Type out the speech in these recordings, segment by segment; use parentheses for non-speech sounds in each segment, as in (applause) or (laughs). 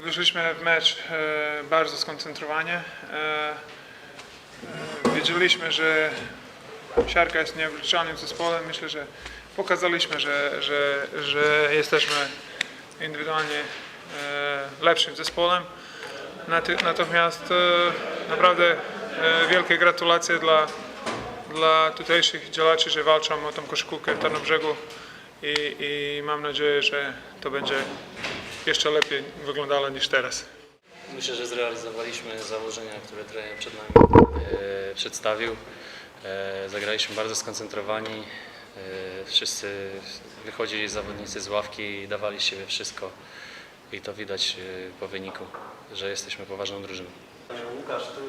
Wyszliśmy w mecz e, bardzo skoncentrowani. E, wiedzieliśmy, że Siarka jest niewyczalnym zespołem. Myślę, że pokazaliśmy, że, że, że jesteśmy indywidualnie e, lepszym zespołem. Natomiast naprawdę wielkie gratulacje dla, dla tutejszych działaczy, że walczą o tą koszykówkę w Tarnobrzegu i, i mam nadzieję, że to będzie jeszcze lepiej wyglądało niż teraz. Myślę, że zrealizowaliśmy założenia, które trener przed nami e, przedstawił. E, zagraliśmy bardzo skoncentrowani. E, wszyscy wychodzili zawodnicy z ławki i dawali z siebie wszystko. I to widać e, po wyniku, że jesteśmy poważną drużyną. Łukasz, ty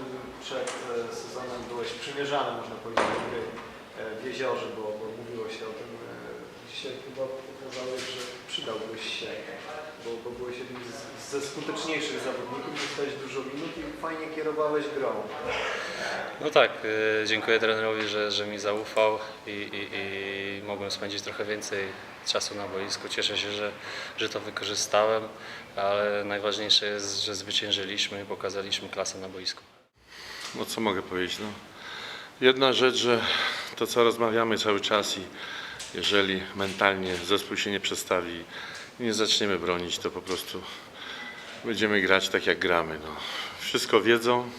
przed sezonem byłeś przymierzany, można powiedzieć, w jeziorze, bo, bo mówiło się o tym. Dzisiaj chyba pokazałeś, że przydałbyś się, bo, bo byłeś jednym z, ze skuteczniejszych zawodników, dostałeś dużo minut i fajnie kierowałeś grą. No tak, e, dziękuję trenerowi, że, że mi zaufał i, i, i mogłem spędzić trochę więcej czasu na boisku. Cieszę się, że, że to wykorzystałem, ale najważniejsze jest, że zwyciężyliśmy i pokazaliśmy klasę na boisku. No co mogę powiedzieć? No, jedna rzecz, że to co rozmawiamy cały czas i jeżeli mentalnie zespół się nie przestawi i nie zaczniemy bronić, to po prostu będziemy grać tak jak gramy. No. Wszystko wiedzą,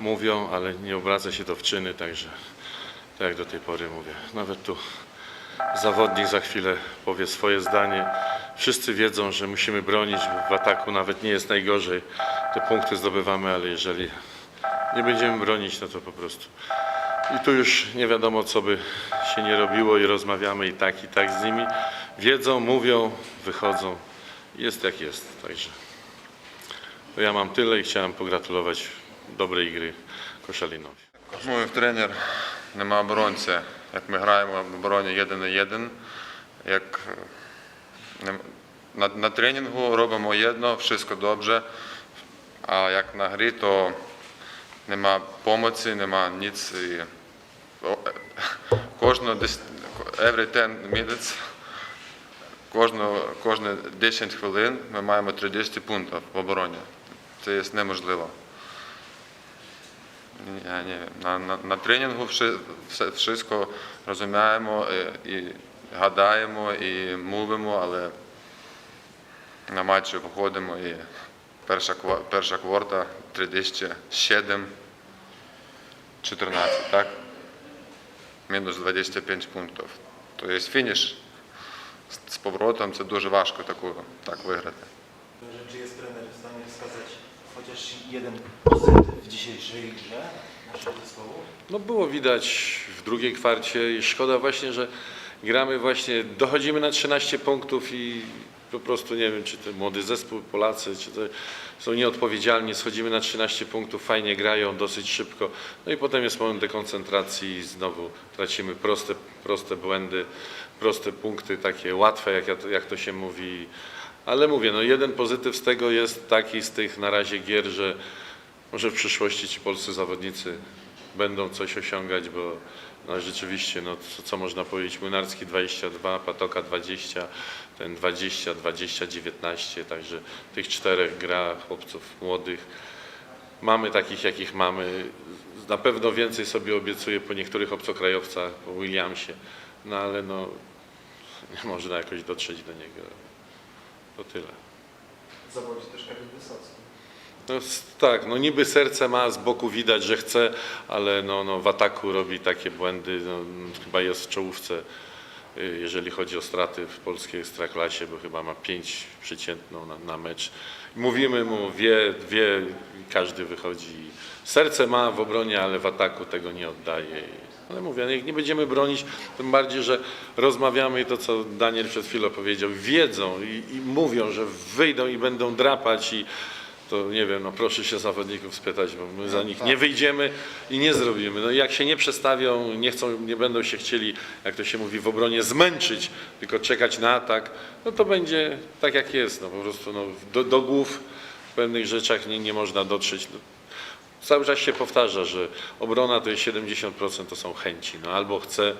mówią, ale nie obraca się to w czyny, także tak jak do tej pory mówię. Nawet tu zawodnik za chwilę powie swoje zdanie. Wszyscy wiedzą, że musimy bronić, w ataku nawet nie jest najgorzej. Te punkty zdobywamy, ale jeżeli nie będziemy bronić, no to po prostu. I tu już nie wiadomo, co by się nie robiło i rozmawiamy i tak, i tak z nimi. Wiedzą, mówią, wychodzą. Jest jak jest, także. To ja mam tyle i chciałem pogratulować dobrej gry Koszalinowi. Мов тренер, нема оборонця. Як ми граємо в обороні 1 на 1, як е, нем- на, на тренінгу робимо єдно, все добре, а як на грі, то нема помоці, нема ніц. І, е, дес- every 10 minutes, кожно, кожне 10 хвилин ми маємо 30 пунктів в обороні. Це є неможливо. Я. Na, na, na treningu wszy, все, wszystko розуміємо і, і гадаємо, і мовимо, але на матчі виходимо і перша, перша кварта 37 14, так? Мінус 25 пунктів. Тобто фініш з, з поворотом це дуже важко таку, так виграти. Czy jest trener w stanie wskazać chociaż jeden pozytyw w dzisiejszej grze naszego zespołu? No było widać w drugiej kwarcie i szkoda właśnie, że gramy właśnie, dochodzimy na 13 punktów i po prostu nie wiem, czy to młody zespół, Polacy, czy to są nieodpowiedzialni, schodzimy na 13 punktów, fajnie grają, dosyć szybko, no i potem jest moment dekoncentracji i znowu tracimy proste, proste błędy, proste punkty, takie łatwe, jak, jak to się mówi. Ale mówię, no jeden pozytyw z tego jest taki z tych na razie gier, że może w przyszłości ci polscy zawodnicy będą coś osiągać, bo no rzeczywiście, no co, co można powiedzieć, Młynarski 22, Patoka 20, ten 20, 20, 19, także tych czterech gra chłopców młodych. Mamy takich, jakich mamy. Na pewno więcej sobie obiecuję po niektórych obcokrajowcach, po Williamsie, no ale no (laughs) nie można jakoś dotrzeć do niego. To tyle. Zawodzi też Kamil Wysocki. No, tak, no niby serce ma, z boku widać, że chce, ale no, no w ataku robi takie błędy, no, mm, chyba jest w czołówce, y, jeżeli chodzi o straty w polskiej ekstraklasie, bo chyba ma pięć przeciętną na, na mecz. Mówimy mu, wie, wie, każdy wychodzi. Serce ma w obronie, ale w ataku tego nie oddaje. Ale mówię, jak nie będziemy bronić, tym bardziej, że rozmawiamy i to, co Daniel przed chwilą powiedział, wiedzą i, i mówią, że wyjdą i będą drapać i to nie wiem, no proszę się zawodników spytać, bo my za nich nie wyjdziemy i nie zrobimy. No i jak się nie przestawią, nie chcą, nie będą się chcieli, jak to się mówi w obronie, zmęczyć, tylko czekać na atak, no to będzie tak jak jest, no po prostu no, do, do głów w pewnych rzeczach nie, nie można dotrzeć. No, cały czas się powtarza, że obrona to jest 70% to są chęci. No, albo chce,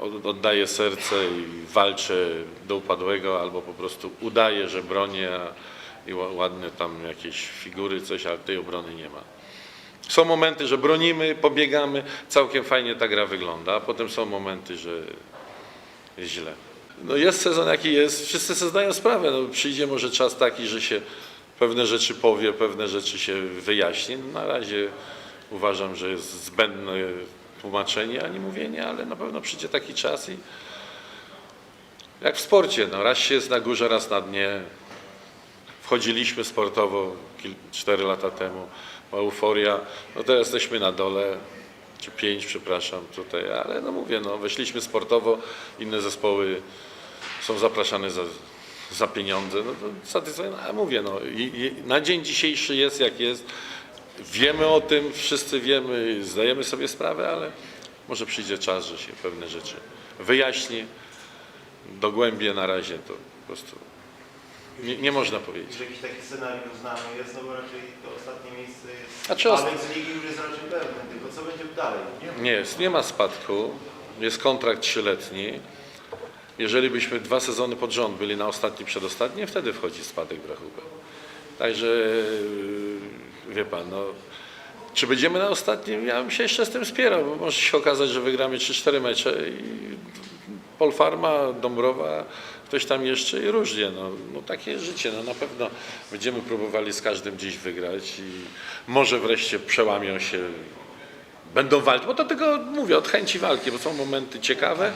od- oddaje serce i walczy do upadłego, albo po prostu udaje, że bronię, a i ła- ładne tam jakieś figury, coś, ale tej obrony nie ma. Są momenty, że bronimy, pobiegamy, całkiem fajnie ta gra wygląda, a potem są momenty, że jest źle. No jest sezon jaki jest, wszyscy sobie zdają sprawę, no przyjdzie może czas taki, że się pewne rzeczy powie, pewne rzeczy się wyjaśni. No, na razie uważam, że jest zbędne tłumaczenie, ani mówienie, ale na pewno przyjdzie taki czas i jak w sporcie, no raz się jest na górze, raz na dnie. Wchodziliśmy sportowo kil- 4 lata temu, euforia, no teraz jesteśmy na dole, czy 5, przepraszam tutaj, ale no mówię, no weszliśmy sportowo, inne zespoły są zapraszane za, za pieniądze, no to satysfakcja, no, a mówię, no i, i na dzień dzisiejszy jest jak jest, wiemy o tym, wszyscy wiemy, zdajemy sobie sprawę, ale może przyjdzie czas, że się pewne rzeczy wyjaśni, dogłębnie na razie to po prostu nie, nie można powiedzieć. Czy jakiś taki scenariusz znany jest, no bo raczej to ostatnie miejsce jest... A czy ost- Spadek z ligi już jest raczej pewny, tylko co będzie dalej? Nie? Nie jest, nie ma spadku. Jest kontrakt trzyletni. Jeżeli byśmy dwa sezony pod rząd byli na ostatni, przedostatni, wtedy wchodzi spadek w rachubę. Także yy, wie pan, no, czy będziemy na ostatnim? Ja bym się jeszcze z tym spierał, bo może się okazać, że wygramy 3-4 mecze i Polfarma, Dąbrowa, ktoś tam jeszcze i różnie. No, no takie jest życie. No, na pewno będziemy próbowali z każdym gdzieś wygrać i może wreszcie przełamią się będą walczyć, bo to tylko mówię od chęci walki, bo są momenty ciekawe.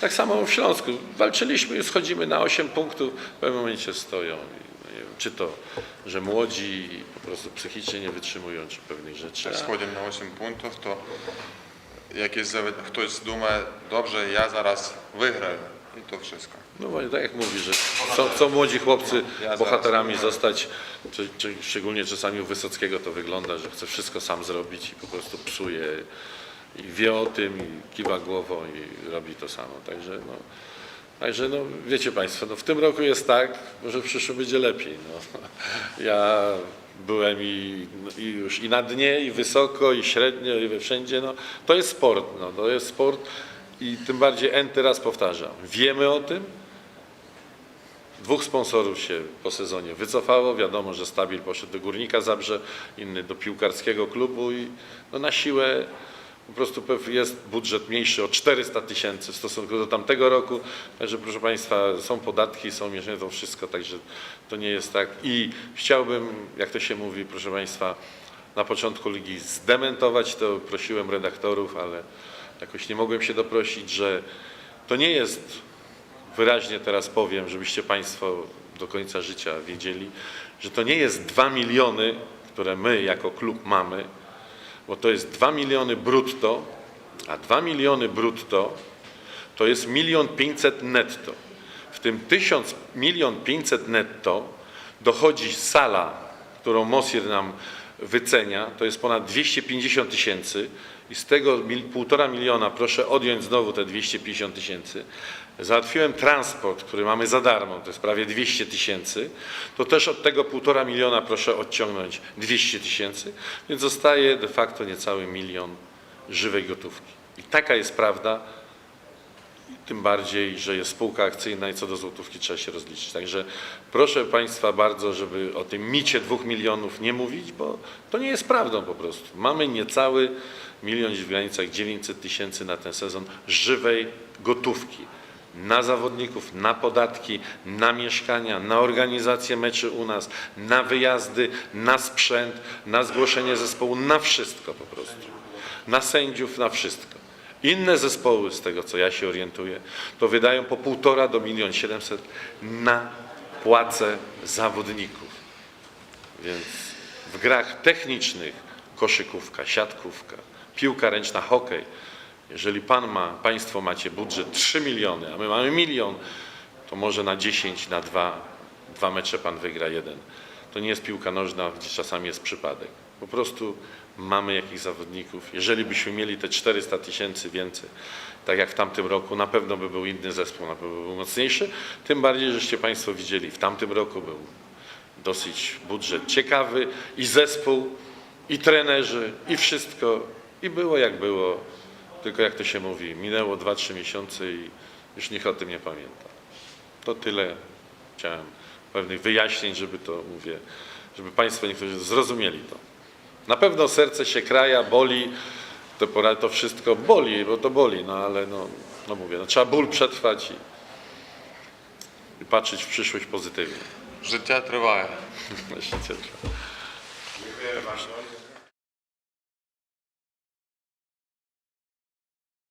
Tak samo w Śląsku. Walczyliśmy, schodzimy na 8 punktów, w pewnym momencie stoją. I, nie wiem, czy to, że młodzi po prostu psychicznie nie wytrzymują czy pewnych rzeczy. Jak schodzimy na 8 punktów, to jakiś zawod, ktoś duma, dobrze, ja zaraz wygram i to wszystko. No właśnie, tak jak mówi, że chcą, chcą młodzi chłopcy Ja zaraz bohaterami zostać, czy, czy, szczególnie czasami u Wysockiego to wygląda, że chce wszystko sam zrobić i po prostu psuje i wie o tym i kiwa głową i robi to samo. Także no, także no wiecie Państwo, no w tym roku jest tak, może w przyszłym będzie lepiej. No. Ja byłem i, i już i na dnie, i wysoko, i średnio, i we wszędzie. No, to jest sport, no, to jest sport i tym bardziej enty raz powtarzam. Wiemy o tym, Dwóch sponsorów się po sezonie wycofało. Wiadomo, że Stabil poszedł do Górnika Zabrze, inny do piłkarskiego klubu i no na siłę po prostu jest budżet mniejszy o 400 tysięcy w stosunku do tamtego roku. Także proszę Państwa, są podatki, są mieszane to wszystko, także to nie jest tak. I chciałbym, jak to się mówi, proszę Państwa, na początku ligi zdementować to. Prosiłem redaktorów, ale jakoś nie mogłem się doprosić, że to nie jest wyraźnie teraz powiem, żebyście Państwo do końca życia wiedzieli, że to nie jest 2 miliony, które my jako klub mamy, bo to jest 2 miliony brutto, a 2 miliony brutto to jest milion 500 netto. W tym 1000 milion 500 netto dochodzi sala, którą Mosir nam wycenia, to jest ponad 250 tysięcy i z tego półtora miliona proszę odjąć znowu te 250 tysięcy. Załatwiłem transport, który mamy za darmo, to jest prawie 200 tysięcy, to też od tego półtora miliona proszę odciągnąć 200 tysięcy, więc zostaje de facto niecały milion żywej gotówki. I taka jest prawda, tym bardziej, że jest spółka akcyjna i co do złotówki trzeba się rozliczyć. Także proszę Państwa bardzo, żeby o tym micie dwóch milionów nie mówić, bo to nie jest prawdą po prostu. Mamy niecały milion w granicach 900 tysięcy na ten sezon żywej gotówki. Na zawodników, na podatki, na mieszkania, na organizację meczy u nas, na wyjazdy, na sprzęt, na zgłoszenie zespołu, na wszystko po prostu. Na sędziów, na wszystko. Inne zespoły, z tego co ja się orientuję, to wydają po półtora do milion siedemset na płace zawodników. Więc w grach technicznych koszykówka, siatkówka, piłka ręczna, hokej. Jeżeli pan ma, państwo macie budżet 3 miliony, a my mamy milion, to może na 10, na 2, dwa mecze pan wygra jeden. To nie jest piłka nożna, gdzie czasami jest przypadek. Po prostu mamy jakichś zawodników. Jeżeli byśmy mieli te 400 tysięcy więcej, tak jak w tamtym roku, na pewno by był inny zespół, na pewno by był mocniejszy. Tym bardziej, żeście Państwo widzieli, w tamtym roku był dosyć budżet ciekawy i zespół, i trenerzy, i wszystko. I było jak było. Tylko jak to się mówi, minęło 2-3 miesiące i już nikt o tym nie pamięta. To tyle chciałem pewnych wyjaśnień, żeby to mówię, żeby Państwo niektórzy zrozumieli to. Na pewno serce się kraja, boli, to, pora, to wszystko boli, bo to boli, no ale no, no mówię, no, trzeba ból przetrwać i, i patrzeć w przyszłość pozytywnie. Życie trwa. (laughs) Życie trwa. Dziękuję bardzo.